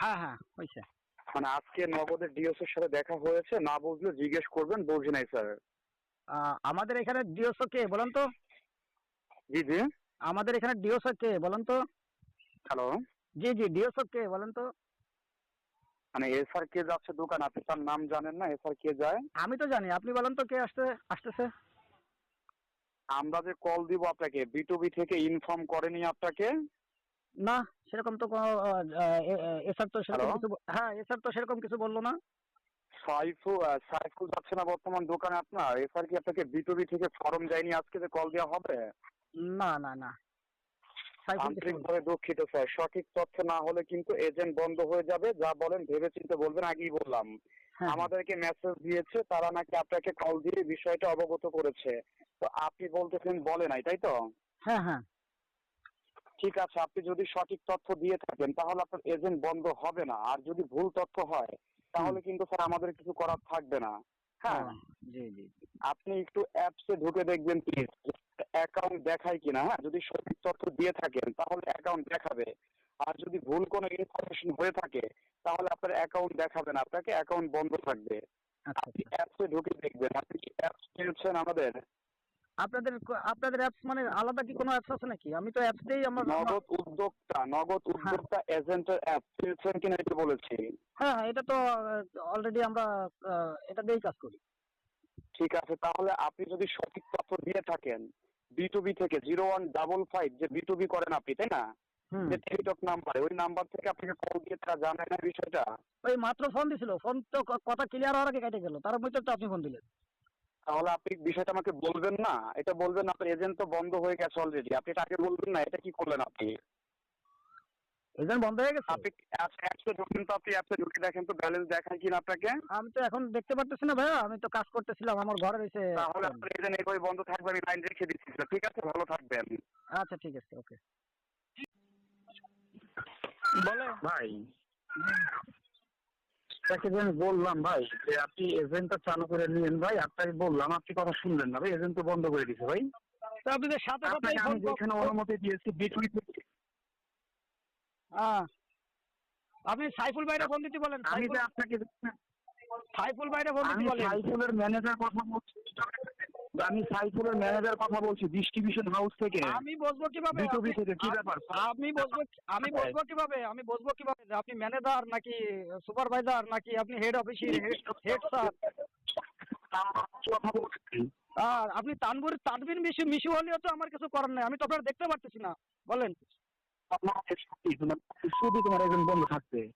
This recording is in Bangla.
হ্যাঁ হ্যাঁ হয়েছে মানে আজকে নগদের ডিওসের সাথে দেখা হয়েছে না বুঝলে জিজ্ঞেস করবেন বুঝি নাই স্যার। আমাদের এখানে ডিওসো কে বলেন তো। জি জি। আমাদের এখানে ডিওসো কে বলেন তো। হ্যালো। জি জি ডিওসো কে বলেন তো। মানে এসআর কে যাচ্ছে দোকান আপনি তার নাম জানেন না এসআর কে যায়? আমি তো জানি আপনি বলেন তো কে আসতে আসতেছে। আমরা যে কল দিব আপনাকে বিটুবি থেকে ইনফর্ম করেনি আপনাকে? না। সেরকম তো কোনো এসআর তো সেরকম কিছু হ্যাঁ এসআর তো সেরকম কিছু বলল না। সাইফু সাইফুল যাচ্ছে না বর্তমান দোকানে আপনার? এসআর কি আপনাকে বিটুবি থেকে ফর্ম যায়নি আজকে যে কল দেওয়া হবে? না না না। আন্তরিকভাবে দুঃখিত স্যার। সঠিক তথ্য না হলে কিন্তু এজেন্ট বন্ধ হয়ে যাবে। যা বলেন ভেবে চিন্তে বলবেন আগেই বললাম। হ্যাঁ, আমাদেরকে মেসেজ দিয়েছে তারা নাকি আপনাকে কল দিয়ে বিষয়টা অবগত করেছে। তো আপনি বলতেছেন বলে নাই তাই তো? হ্যাঁ হ্যাঁ। ঠিক আছে আপনি যদি সঠিক তথ্য দিয়ে থাকেন তাহলে আপনার এজেন্ট বন্ধ হবে না। আর যদি ভুল তথ্য হয় তাহলে কিন্তু স্যার আমাদের কিছু করার থাকবে না। হ্যাঁ? হ্যাঁ, জি জি। জি। আপনি একটু অ্যাপসে ঢুকে দেখবেন প্লিজ অ্যাকাউন্ট দেখায় কিনা হ্যাঁ? যদি সঠিক তথ্য দিয়ে থাকেন তাহলে অ্যাকাউন্ট দেখাবে। আর যদি ভুল কোনো ইনফরমেশন হয়ে থাকে তাহলে আপনার অ্যাকাউন্ট দেখাবে না। আপনাকে অ্যাকাউন্ট বন্ধ থাকবে। আচ্ছা আপনি আচ্ছা। অ্যাপসে ঢুকে দেখবেন। আপনি কি অ্যাপস পেয়েছেন আমাদের? আপনাদের আপনাদের অ্যাপস মানে আলাদা কি কোনো অ্যাপস আছে নাকি? আমি তো অ্যাপস দিয়েই আমার নগদ উদ্যোক্তা নগদ উদ্যোক্তা এজেন্টের অ্যাপ পেয়েছেন কিনা এটা বলেছি। হ্যাঁ হ্যাঁ, এটা তো অলরেডি আমরা এটা দিয়েই কাজ করি। ঠিক আছে তাহলে আপনি যদি সঠিক তথ্য দিয়ে থাকেন বিটুবি থেকে জিরো ওয়ান ডাবল ফাইভ যে বিটুবি করেন আপনি তাই না? যে টেলিটক নাম্বার ওই নাম্বার থেকে আপনাকে কল দিয়ে তারা জানে না বিষয়টা? ওই মাত্র ফোন দিছিল ফোন তো কথা ক্লিয়ার হওয়ার আগে কেটে গেল তার মধ্যে তো আপনি ফোন দিলেন। তাহলে আপনি বিষয়টা আমাকে বলবেন না। এটা বলবেন আপনার এজেন্ট তো বন্ধ হয়ে গেছে অলরেডি আপনি এটা আগে বলবেন না এটা কি করলেন আপনি? এজেন্ট বন্ধ হয়ে গেছে? আপনি অ্যাপসে ঢুকেন তো আপনি অ্যাপসে ঢুকে দেখেন তো ব্যালেন্স দেখায় কিনা আপনাকে? আমি তো এখন দেখতে পারতেছি না ভাইয়া আমি তো কাজ করতেছিলাম আমার ঘরে রয়েছে তাহলে আপনার এজেন্ট এইভাবে বন্ধ থাকবে আমি লাইন রেখে দিচ্ছি ঠিক আছে ভালো থাকবেন। আচ্ছা ঠিক আছে ওকে বলে ভাই তাকে যে আমি বললাম ভাই যে আপনি এজেন্টটা চালু করে নিয়েন ভাই আপনাকে বললাম আপনি কথা শুনলেন না ভাই এজেন্ট তো বন্ধ করে দিছে ভাই। তো আপনাদের সাথে সাথে আমি যেখানে অনুমতি দিয়েছি বিটুই হ্যাঁ। আপনি সাইফুল ভাইরা ফোন দিতে বলেন আমি সাইফুল- যে আপনাকে সাইফুল ভাইরা ফোন দিতে বলেন। সাইফুলের ম্যানেজার কথা বলছি। আমি সাইফুলের ম্যানেজার কথা বলছি ডিস্ট্রিবিউশন হাউস থেকে। আমি বসবো কীভাবে বিটুবি আপনি- থেকে কি ব্যাপার? আমি বসবো আমি বসবো কীভাবে? আমি বসবো কীভাবে? আপনি ম্যানেজার নাকি সুপারভাইজার নাকি আপনি হেড অফিসের হেড স্যার কথা বলছি আর আপনি তানভুর তানবির মিশু মিশু হলেও তো আমার কিছু করার নাই। আমি তো আপনার দেখতে পারতেছি না। বলেন। আপনার শুধু তোমার একজন বন্ধু থাকবে।